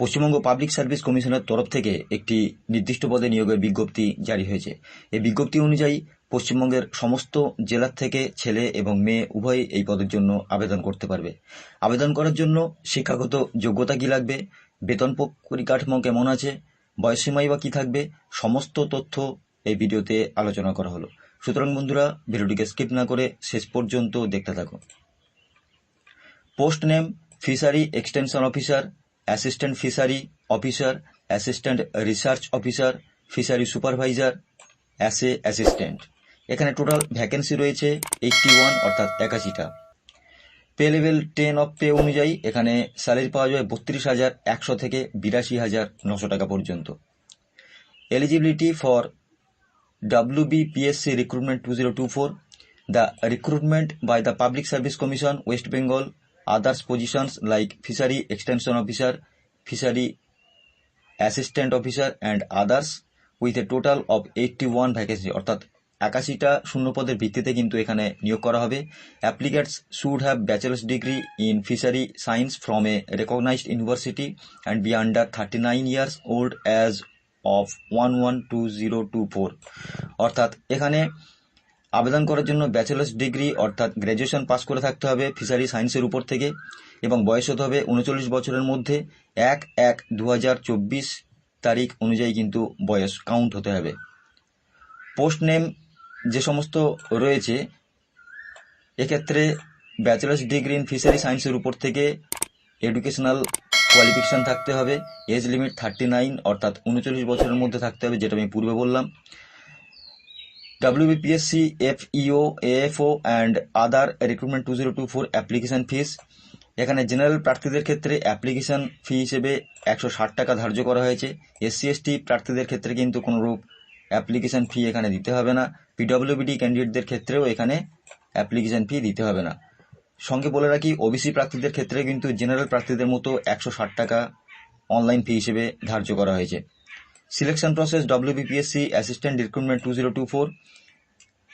Paschimbanga public service কমিশনের তরফ থেকে একটি নির্দিষ্ট পদে নিয়োগের বিজ্ঞপ্তি জারি হয়েছে। এই বিজ্ঞপ্তি অনুযায়ী পশ্চিমবঙ্গের সমস্ত জেলার থেকে ছেলে এবং মেয়ে উভয়ই এই পদের জন্য আবেদন করতে পারবে। আবেদন করার জন্য শিক্ষাগত যোগ্যতা কী লাগবে, বেতন পরিকাঠামো কেমন আছে বয়সসীমাই বা কী থাকবে, সমস্ত তথ্য এই ভিডিওতে আলোচনা করা হলো। সুতরাং বন্ধুরা, ভিডিওটিকে স্কিপ না করে শেষ পর্যন্ত দেখতে থাকো post name fishery extension officer assistant fishery officer assistant research officer fishery supervisor as assistant এখানে টোটাল ভ্যাকেন্সি রয়েছে এইটটি ওয়ান অর্থাৎ একাশিটা। Pay level ten of pay অনুযায়ী এখানে স্যালারি পাওয়া যাবে বত্রিশ হাজার একশো থেকে বিরাশি হাজার নশো টাকা পর্যন্ত। Eligibility for WBPSC recruitment 2024 the recruitment by the public service commission, west bengal, others positions like fishery extension officer fishery assistant officer and others with a total of 81 vacancy. অর্থাৎ একাশিটা শূন্যপদের ভিত্তিতে কিন্তু এখানে নিয়োগ করা হবে। Applicants should have bachelor's degree in fishery science from a recognised university and be under thirty nine years old as of one one two zero two four অর্থাৎ এখানে আবেদন করার জন্য ব্যাচেলার্স ডিগ্রি অর্থাৎ গ্র্যাজুয়েশন পাস করে থাকতে হবে fishery সায়েন্সের উপর থেকে এবং বয়স হতে হবে উনচল্লিশ বছরের মধ্যে। এক এক দু তারিখ অনুযায়ী কিন্তু বয়স কাউন্ট হতে হবে। পোস্ট নেম যে সমস্ত রয়েছে, এক্ষেত্রে ব্যাচেলার্স ডিগ্রি ইন ফিশারি সায়েন্সের উপর থেকে এডুকেশনাল কোয়ালিফিকেশন থাকতে হবে। এজ লিমিট থার্টি নাইন অর্থাৎ উনচল্লিশ বছরের মধ্যে থাকতে হবে, যেটা আমি পূর্বে বললাম। WBPSC FEO AFO two zero two four application fees এখানে জেনারেল প্রার্থীদের ক্ষেত্রে অ্যাপ্লিকেশন ফি হিসেবে একশো ষাট টাকা ধার্য করা হয়েছে। এসসি এসটি প্রার্থীদের ক্ষেত্রে কিন্তু কোনোরূপ অ্যাপ্লিকেশন ফি এখানে দিতে হবে না। পিডব্লিউবিডি ক্যান্ডিডেটদের ক্ষেত্রেও এখানে অ্যাপ্লিকেশন ফি দিতে হবে না। সঙ্গে বলে রাখি ওবিসি প্রার্থীদের ক্ষেত্রে কিন্তু জেনারেল প্রার্থীদের মতো একশো ষাট টাকা অনলাইন ফি হিসেবে ধার্য করা হয়েছে। Selection process WBPSC Assistant Recruitment 2024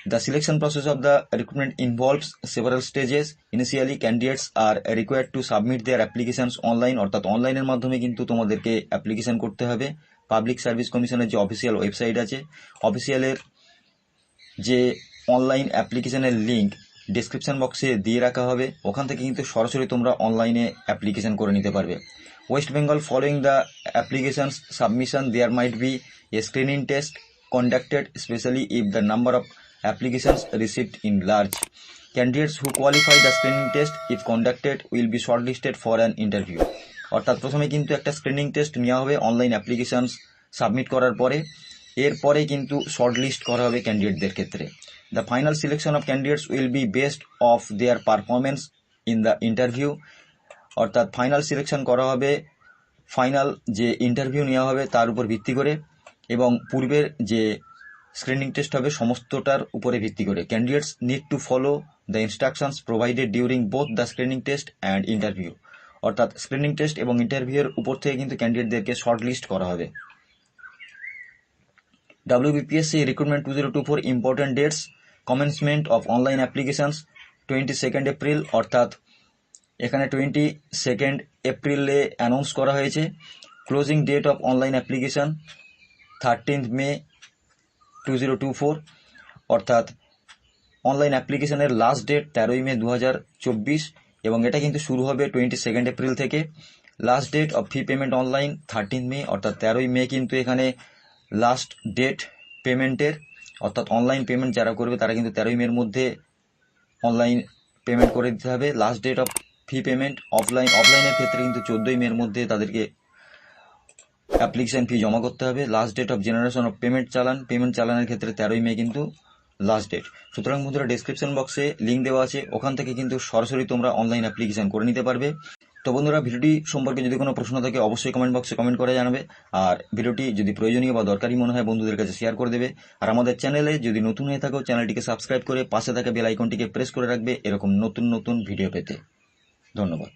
The selection process of the recruitment involves several stages. Initially, candidates are required to submit their applications online অর্থাৎ অনলাইনের মাধ্যমে কিন্তু তোমাদেরকে অ্যাপ্লিকেশন করতে হবে পাবলিক সার্ভিস কমিশনের যে অফিসিয়াল ওয়েবসাইট আছে অফিসিয়ালের যে অনলাইন অ্যাপ্লিকেশনের লিঙ্ক ডিসক্রিপশন বক্সে দিয়ে রাখা হবে। ওখান থেকে কিন্তু সরাসরি তোমরা অনলাইনে অ্যাপ্লিকেশন করে নিতে পারবে। West Bengal following the applications submission there might be a screening test conducted, especially if the number of applications received in large. Candidates who qualify the screening test, if conducted, will be shortlisted for an interview অর্থাৎ প্রথমে কিন্তু একটা screening test নেওয়া হবে online applications submit করার পরে। এরপরে কিন্তু শর্টলিস্ট করা হবে ক্যান্ডিডেটদের ক্ষেত্রে। The final selection of candidates will be best of their performance in the interview অর্থাৎ ফাইনাল সিলেকশন করা হবে ফাইনাল যে ইন্টারভিউ নেওয়া হবে তার উপর ভিত্তি করে এবং পূর্বের যে স্ক্রিনিং টেস্ট হবে সমস্তটার উপরে ভিত্তি করে। Candidates need to follow the instructions provided during both the screening test and interview অর্থাৎ স্ক্রিনিং টেস্ট এবং ইন্টারভিউয়ের উপর থেকে কিন্তু ক্যান্ডিডেটদেরকে শর্ট লিস্ট করা হবে। WBPSC recruitment 2024 important dates of online online applications 22nd April অর্থাৎ এখানে টোয়েন্টি সেকেন্ড এপ্রিলে অ্যানাউন্স করা হয়েছে। Closing date of online application thirteenth May two zero two four অর্থাৎ অনলাইন অ্যাপ্লিকেশনের লাস্ট ডেট তেরোই মে দু হাজার চব্বিশ, এবং এটা কিন্তু শুরু হবে টোয়েন্টি সেকেন্ড এপ্রিল থেকে। Last date of fee payment online thirteen May অর্থাৎ তেরোই মে কিন্তু এখানে লাস্ট ডেট পেমেন্টের অর্থাৎ অনলাইন পেমেন্ট যারা করবে, তারা কিন্তু তেরোই মের মধ্যে অনলাইন পেমেন্ট করে দিতে হবে। Last date of fee payment offline অফলাইনের ক্ষেত্রে কিন্তু চোদ্দোই মের মধ্যে তাদেরকে অ্যাপ্লিকেশন ফি জমা করতে হবে। Last date of generation of payment challan payment চালানের ক্ষেত্রে তেরোই মে কিন্তু লাস্ট ডেট সুতরাং বন্ধুরা ডিসক্রিপশন বক্সে লিঙ্ক দেওয়া আছে। ওখান থেকে কিন্তু সরাসরি তোমরা অনলাইন অ্যাপ্লিকেশন করে নিতে পারবে। তো বন্ধুরা, ভিডিওটি সম্পর্কে যদি কোনো প্রশ্ন থাকে, অবশ্যই কমেন্ট বক্সে কমেন্ট করে জানাবে। আর ভিডিওটি যদি প্রয়োজনীয় বা দরকারি মনে হয়, বন্ধুদের কাছে শেয়ার করে দেবে। আর আমাদের চ্যানেলে যদি নতুন হয়ে থাকো চ্যানেলটিকে সাবস্ক্রাইব করে পাশে থাকা বেল আইকনটিকে প্রেস করে রাখবে এরকম নতুন নতুন ভিডিও পেতে। ধন্যবাদ।